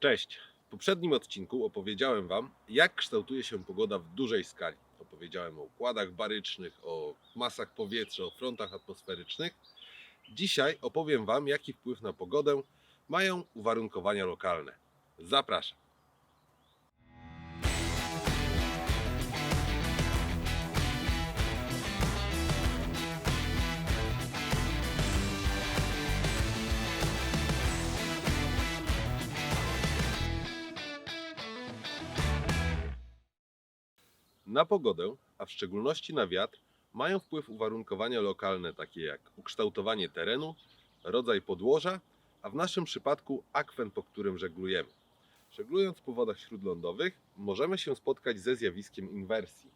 Cześć. W poprzednim odcinku opowiedziałem Wam, jak kształtuje się pogoda w dużej skali. Opowiedziałem o układach barycznych, o masach powietrza, o frontach atmosferycznych. Dzisiaj opowiem Wam, jaki wpływ na pogodę mają uwarunkowania lokalne. Zapraszam. Na pogodę, a w szczególności na wiatr, mają wpływ uwarunkowania lokalne takie jak ukształtowanie terenu, rodzaj podłoża, a w naszym przypadku akwen, po którym żeglujemy. Żeglując po wodach śródlądowych, możemy się spotkać ze zjawiskiem inwersji.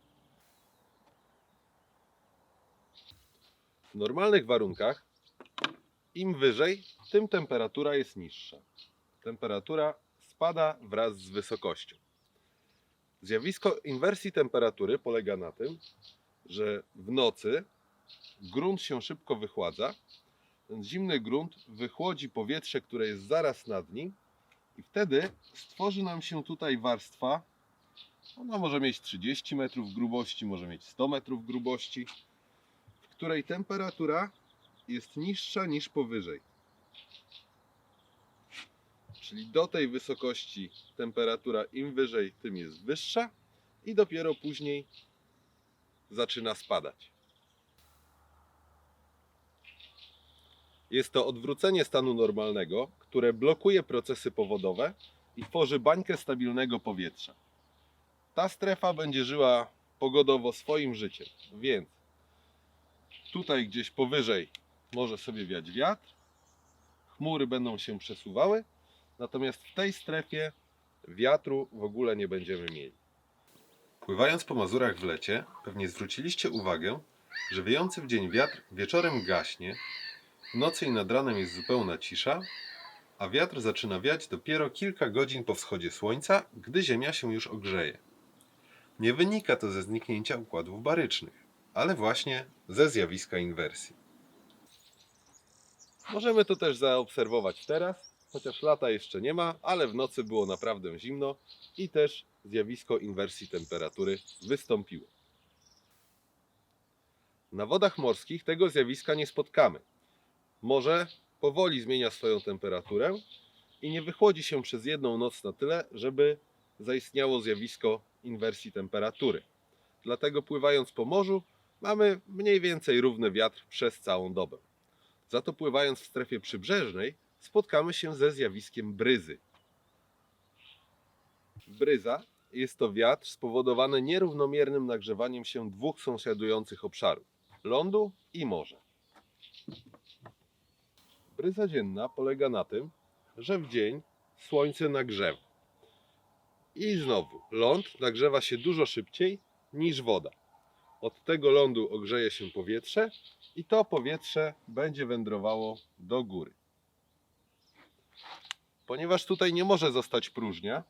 W normalnych warunkach im wyżej, tym temperatura jest niższa. Temperatura spada wraz z wysokością. Zjawisko inwersji temperatury polega na tym, że w nocy grunt się szybko wychładza. Ten zimny grunt wychłodzi powietrze, które jest zaraz nad nim, i wtedy stworzy nam się tutaj warstwa. Ona może mieć 30 metrów grubości, może mieć 100 metrów grubości, w której temperatura jest niższa niż powyżej. Czyli do tej wysokości temperatura im wyżej, tym jest wyższa i dopiero później zaczyna spadać. Jest to odwrócenie stanu normalnego, które blokuje procesy powodowe i tworzy bańkę stabilnego powietrza. Ta strefa będzie żyła pogodowo swoim życiem, więc tutaj gdzieś powyżej może sobie wiać wiatr, chmury będą się przesuwały, Natomiast w tej strefie wiatru w ogóle nie będziemy mieli. Pływając po Mazurach w lecie, pewnie zwróciliście uwagę, że wiejący w dzień wiatr wieczorem gaśnie, w nocy i nad ranem jest zupełna cisza, a wiatr zaczyna wiać dopiero kilka godzin po wschodzie słońca, gdy Ziemia się już ogrzeje. Nie wynika to ze zniknięcia układów barycznych, ale właśnie ze zjawiska inwersji. Możemy to też zaobserwować teraz, chociaż lata jeszcze nie ma, ale w nocy było naprawdę zimno i też zjawisko inwersji temperatury wystąpiło. Na wodach morskich tego zjawiska nie spotkamy. Morze powoli zmienia swoją temperaturę i nie wychłodzi się przez jedną noc na tyle, żeby zaistniało zjawisko inwersji temperatury. Dlatego pływając po morzu mamy mniej więcej równy wiatr przez całą dobę. Za to pływając w strefie przybrzeżnej spotkamy się ze zjawiskiem bryzy. Bryza jest to wiatr spowodowany nierównomiernym nagrzewaniem się dwóch sąsiadujących obszarów lądu i morza. Bryza dzienna polega na tym, że w dzień słońce nagrzewa. I znowu, ląd nagrzewa się dużo szybciej niż woda. Od tego lądu ogrzeje się powietrze i to powietrze będzie wędrowało do góry. Ponieważ tutaj nie może zostać próżnia,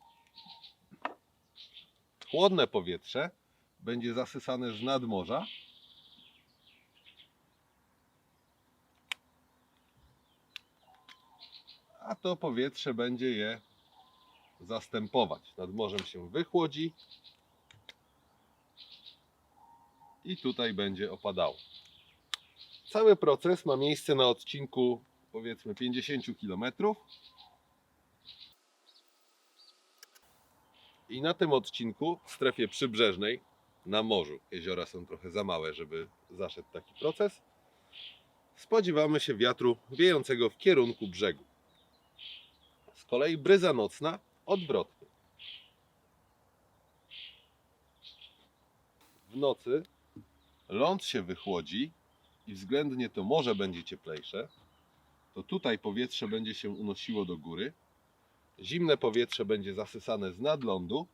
chłodne powietrze będzie zasysane z nadmorza. A to powietrze będzie je zastępować. Nad morzem się wychłodzi i tutaj będzie opadało. Cały proces ma miejsce na odcinku powiedzmy 50 km. I na tym odcinku w strefie przybrzeżnej na morzu, jeziora są trochę za małe, żeby zaszedł taki proces, spodziewamy się wiatru wiejącego w kierunku brzegu. Z kolei bryza nocna odwrotnie. W nocy ląd się wychłodzi i względnie to morze będzie cieplejsze, to tutaj powietrze będzie się unosiło do góry, zimne powietrze będzie zasysane z nadlądu,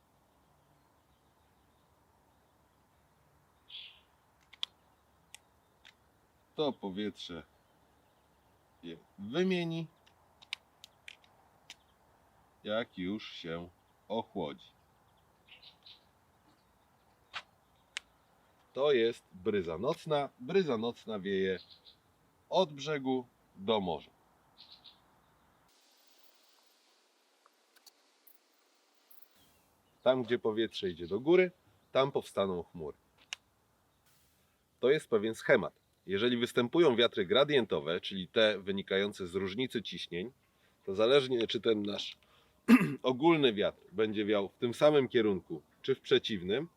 to powietrze je wymieni, jak już się ochłodzi. To jest bryza nocna. Bryza nocna wieje od brzegu do morza. Tam, gdzie powietrze idzie do góry, tam powstaną chmury. To jest pewien schemat. Jeżeli występują wiatry gradientowe, czyli te wynikające z różnicy ciśnień, to zależnie czy ten nasz ogólny wiatr będzie wiał w tym samym kierunku, czy w przeciwnym,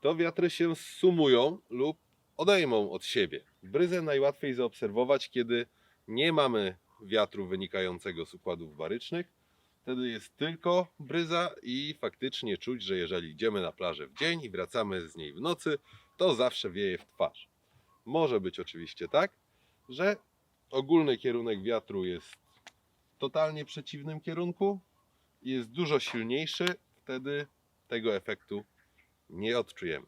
to wiatry się sumują lub odejmą od siebie. Bryzę najłatwiej zaobserwować, kiedy nie mamy wiatru wynikającego z układów barycznych. Wtedy jest tylko bryza i faktycznie czuć, że jeżeli idziemy na plażę w dzień i wracamy z niej w nocy, to zawsze wieje w twarz. Może być oczywiście tak, że ogólny kierunek wiatru jest w totalnie przeciwnym kierunku jest dużo silniejszy, wtedy tego efektu nie odczujemy.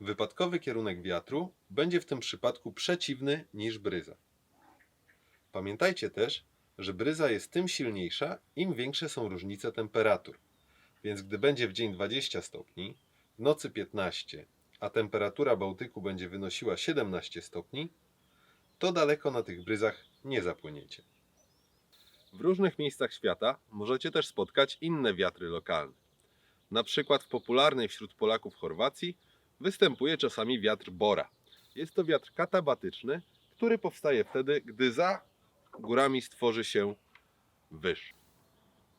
Wypadkowy kierunek wiatru będzie w tym przypadku przeciwny niż bryza. Pamiętajcie też, że bryza jest tym silniejsza, im większe są różnice temperatur. Więc gdy będzie w dzień 20 stopni, w nocy 15, a temperatura Bałtyku będzie wynosiła 17 stopni, to daleko na tych bryzach nie zapłyniecie. W różnych miejscach świata możecie też spotkać inne wiatry lokalne. Na przykład w popularnej wśród Polaków Chorwacji występuje czasami wiatr Bora. Jest to wiatr katabatyczny, który powstaje wtedy, gdy za górami stworzy się wyż.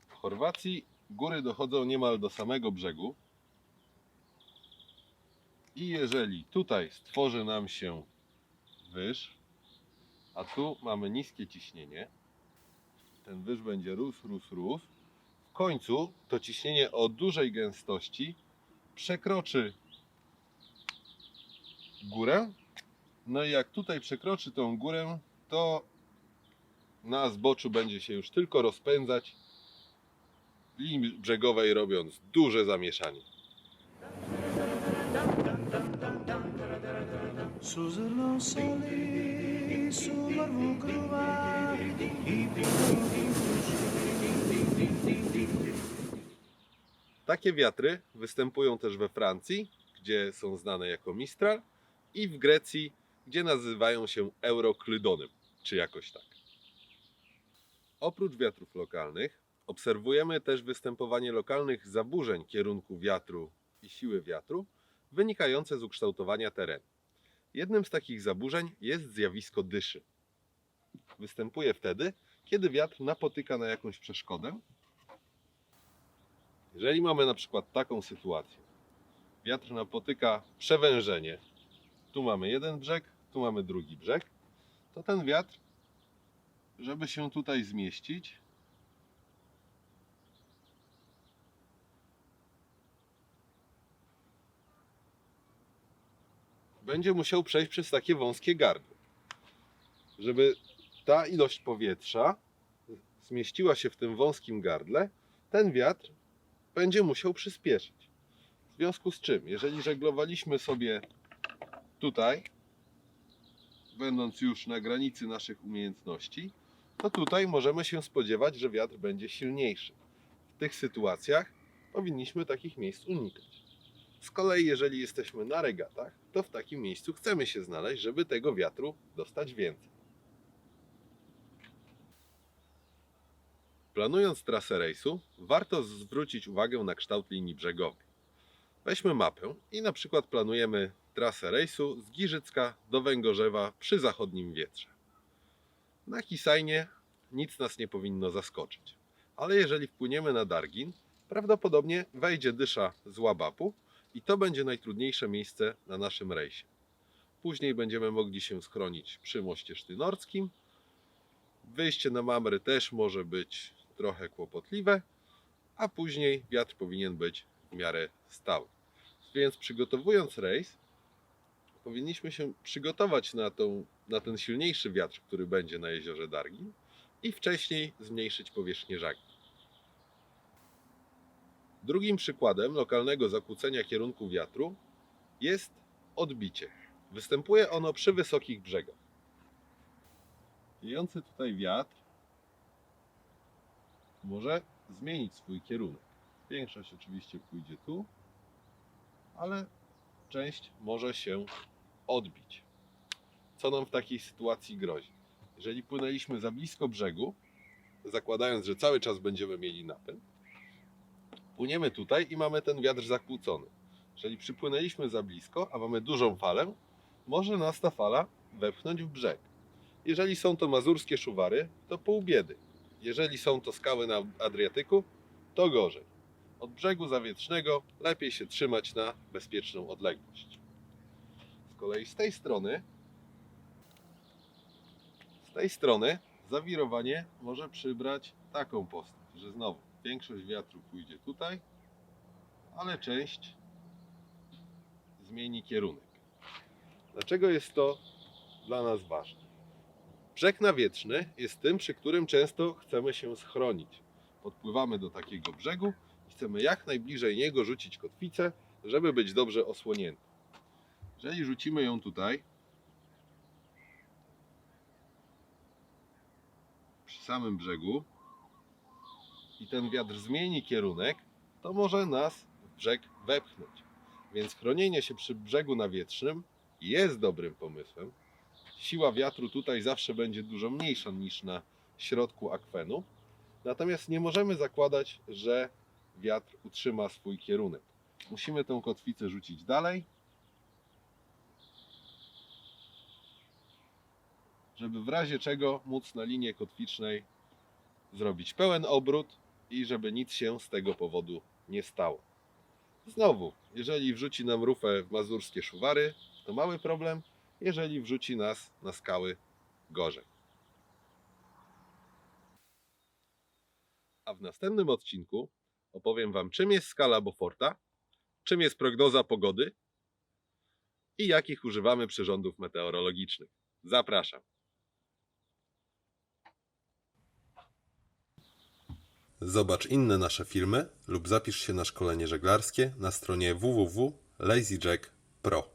W Chorwacji góry dochodzą niemal do samego brzegu. I jeżeli tutaj stworzy nam się wyż, a tu mamy niskie ciśnienie, ten wyż będzie rósł, rósł, rósł. W końcu to ciśnienie o dużej gęstości przekroczy górę. No i jak tutaj przekroczy tą górę, to na zboczu będzie się już tylko rozpędzać linii brzegowej robiąc duże zamieszanie. Takie wiatry występują też we Francji, gdzie są znane jako Mistral, i w Grecji, gdzie nazywają się Euroklydonem, czy jakoś tak. Oprócz wiatrów lokalnych, obserwujemy też występowanie lokalnych zaburzeń kierunku wiatru i siły wiatru, wynikające z ukształtowania terenu. Jednym z takich zaburzeń jest zjawisko dyszy. Występuje wtedy, kiedy wiatr napotyka na jakąś przeszkodę jeżeli mamy na przykład taką sytuację, wiatr napotyka przewężenie, tu mamy jeden brzeg, tu mamy drugi brzeg, to ten wiatr, żeby się tutaj zmieścić, będzie musiał przejść przez takie wąskie gardło. Żeby ta ilość powietrza zmieściła się w tym wąskim gardle, ten wiatr będzie musiał przyspieszyć. W związku z czym, jeżeli żeglowaliśmy sobie tutaj, będąc już na granicy naszych umiejętności, to tutaj możemy się spodziewać, że wiatr będzie silniejszy. W tych sytuacjach powinniśmy takich miejsc unikać. Z kolei, jeżeli jesteśmy na regatach, to w takim miejscu chcemy się znaleźć, żeby tego wiatru dostać więcej. Planując trasę rejsu, warto zwrócić uwagę na kształt linii brzegowej. Weźmy mapę i na przykład planujemy trasę rejsu z Giżycka do Węgorzewa przy zachodnim wietrze. Na Kisajnie nic nas nie powinno zaskoczyć, ale jeżeli wpłyniemy na Dargin, prawdopodobnie wejdzie dysza z Łabapu i to będzie najtrudniejsze miejsce na naszym rejsie. Później będziemy mogli się schronić przy moście sztynorskim. Wyjście na Mamry też może być trochę kłopotliwe, a później wiatr powinien być w miarę stały. Więc przygotowując rejs, powinniśmy się przygotować na, tą, na ten silniejszy wiatr, który będzie na jeziorze Dargin i wcześniej zmniejszyć powierzchnię żagli. Drugim przykładem lokalnego zakłócenia kierunku wiatru jest odbicie. Występuje ono przy wysokich brzegach. Wiejący tutaj wiatr może zmienić swój kierunek. Większość oczywiście pójdzie tu, ale część może się odbić. Co nam w takiej sytuacji grozi? Jeżeli płynęliśmy za blisko brzegu, zakładając, że cały czas będziemy mieli napęd, Płyniemy tutaj i mamy ten wiatr zakłócony. Jeżeli przypłynęliśmy za blisko, a mamy dużą falę, może nas ta fala wepchnąć w brzeg. Jeżeli są to mazurskie szuwary, to pół biedy. Jeżeli są to skały na Adriatyku, to gorzej. Od brzegu zawietrznego lepiej się trzymać na bezpieczną odległość. Z kolei z tej strony tej strony zawirowanie może przybrać taką postać, że znowu większość wiatru pójdzie tutaj, ale część zmieni kierunek. Dlaczego jest to dla nas ważne? Brzeg nawietrzny jest tym, przy którym często chcemy się schronić. Podpływamy do takiego brzegu i chcemy jak najbliżej niego rzucić kotwicę, żeby być dobrze osłonięty. Jeżeli rzucimy ją tutaj, samym brzegu i ten wiatr zmieni kierunek, to może nas w brzeg wepchnąć. Więc chronienie się przy brzegu nawietrznym jest dobrym pomysłem. Siła wiatru tutaj zawsze będzie dużo mniejsza niż na środku akwenu. Natomiast nie możemy zakładać, że wiatr utrzyma swój kierunek. Musimy tę kotwicę rzucić dalej, żeby w razie czego móc na linii kotwicznej zrobić pełen obrót i żeby nic się z tego powodu nie stało. Znowu, jeżeli wrzuci nam rufę w mazurskie szuwary, to mały problem. Jeżeli wrzuci nas na skały, gorzej. A w następnym odcinku opowiem Wam, czym jest skala Beauforta, czym jest prognoza pogody i jakich używamy przyrządów meteorologicznych. Zapraszam. Zobacz inne nasze filmy lub zapisz się na szkolenie żeglarskie na stronie www.lazyjack.pro.